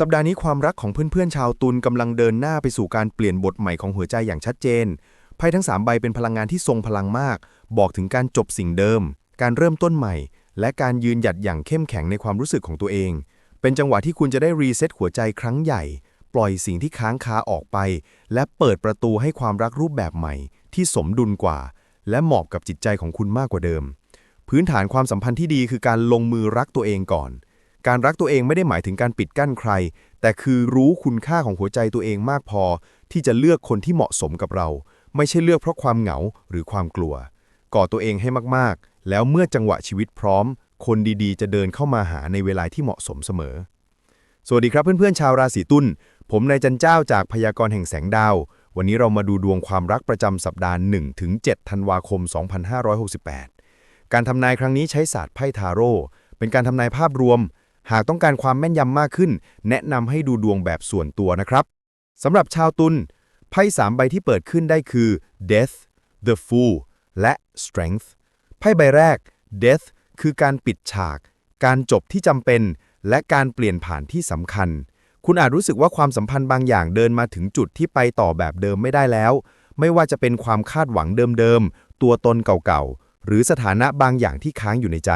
สัปดาห์นี้ความรักของเพื่อนๆชาวตุลกำลังเดินหน้าไปสู่การเปลี่ยนบทใหม่ของหัวใจอย่างชัดเจน ไพ่ทั้ง 3 ใบเป็นพลังงานที่ทรงพลังมาก บอกถึงการจบสิ่งเดิม การเริ่มต้นใหม่ และการยืนหยัดอย่างเข้มแข็งในความรู้สึกของตัวเอง เป็นจังหวะที่คุณจะได้รีเซ็ตหัวใจครั้งใหญ่ ปล่อยสิ่งที่ค้างคาออกไป และเปิดประตูให้ความรักรูปแบบใหม่ ที่สมดุลกว่า และเหมาะกับจิตใจของคุณมากกว่าเดิม พื้นฐานความสัมพันธ์ที่ดีคือการลงมือรักตัวเองก่อน การรักตัวเองไม่ได้หมายถึงการปิดกั้นใคร แต่คือรู้คุณค่าของหัวใจตัวเองมากพอ ที่จะเลือกคนที่เหมาะสมกับเรา ไม่ใช่เลือกเพราะความเหงาหรือความกลัว ก่อตัวเองให้มากๆ แล้วเมื่อจังหวะชีวิตพร้อม คนดีๆ จะเดินเข้ามาหาในเวลาที่เหมาะสมเสมอ สวัสดีครับเพื่อนๆชาวราศีตุลผมนายจันเจ้าจากพยากรณ์แห่งแสงดาว วันนี้เรามาดูดวงความรักประจำสัปดาห์1ถึง7ธันวาคม 2568 การทำนายครั้งนี้ใช้ศาสตร์ไพ่ทาโร่เป็นการทำนายภาพรวม หากต้องการความแม่นยำมากขึ้น แนะนำให้ดูดวงแบบส่วนตัวนะครับสำหรับชาวตุลไพ่สามใบที่เปิดขึ้นได้คือ Death The Fool และ Strength ไพ่ใบแรก Death คือการปิดฉาก การจบที่จำเป็น และการเปลี่ยนผ่านที่สำคัญ คุณอาจรู้สึกว่าความสัมพันธ์บางอย่างเดินมาถึงจุดที่ไปต่อแบบเดิมไม่ได้แล้ว ไม่ว่าจะเป็นความคาดหวังเดิมๆ ตัวตนเก่าๆ หรือสถานะบางอย่างที่ค้างอยู่ในใจ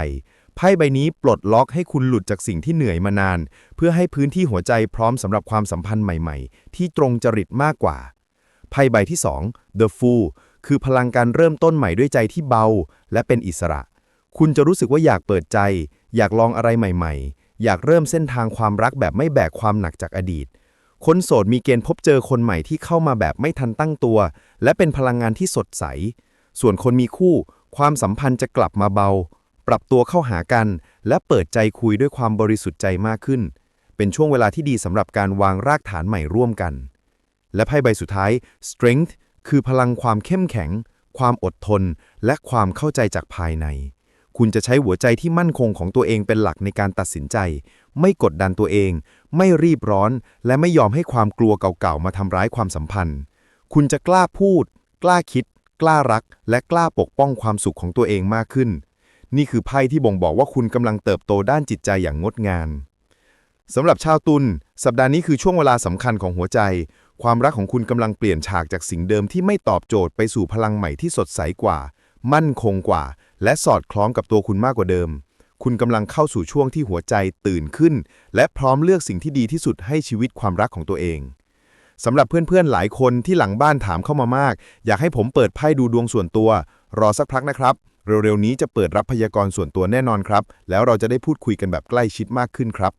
ไพ่ใบนี้ปลดล็อกให้คุณหลุดจากสิ่งที่เหนื่อยมานาน เพื่อให้พื้นที่หัวใจพร้อมสำหรับความสัมพันธ์ใหม่ๆ ที่ตรงจริตมากกว่า ไพ่ใบที่ 2 The Fool คือพลังการเริ่มต้นใหม่ด้วยใจที่เบา และเป็นอิสระ คุณจะรู้สึกว่าอยากเปิดใจ อยากลองอะไรใหม่ๆ อยากเริ่มเส้นทางความรักแบบไม่แบกความหนักจากอดีต คนโสดมีเกณฑ์พบเจอคนใหม่ที่เข้ามาแบบไม่ทันตั้งตัว และเป็นพลังงานที่สดใส ส่วนคนมีคู่ ความสัมพันธ์จะกลับมาเบา ปรับตัวเข้าหากัน และเปิดใจคุยด้วยความบริสุทธิ์ใจมากขึ้น เป็นช่วงเวลาที่ดีสำหรับการวางรากฐานใหม่ร่วมกัน และไพ่ใบสุดท้าย strength คือพลังความเข้มแข็ง ความอดทน และความเข้าใจจากภายใน คุณจะใช้หัวใจที่มั่นคงของตัวเองเป็นหลักในการตัดสินใจ ไม่กดดันตัวเอง ไม่รีบร้อน และไม่ยอมให้ความกลัวเก่าๆมาทำร้ายความสัมพันธ์ คุณจะกล้าพูด กล้าคิด กล้ารัก และกล้าปกป้องความสุขของตัวเองมากขึ้น นี่คือไพ่ที่บ่งบอกว่าคุณกำลังเติบโตด้านจิตใจอย่างงดงามสำหรับชาวตุลสัปดาห์นี้คือช่วงเวลาสำคัญของหัวใจ ความรักของคุณกำลังเปลี่ยนฉากจากสิ่งเดิมที่ไม่ตอบโจทย์ไปสู่พลังใหม่ที่สดใสกว่า มั่นคงกว่า และสอดคล้องกับตัวคุณมากกว่าเดิม คุณกำลังเข้าสู่ช่วงที่หัวใจตื่นขึ้น และพร้อมเลือกสิ่งที่ดีที่สุดให้ชีวิตความรักของตัวเองสำหรับเพื่อนๆหลายคนที่หลังบ้านถามเข้ามามาก อยากให้ผมเปิดไพ่ดูดวงส่วนตัว รอสักพักนะครับ เร็วๆนี้จะเปิดรับพยากรณ์ส่วนตัวแน่นอนครับ แล้วเราจะได้พูดคุยกันแบบใกล้ชิดมากขึ้นครับ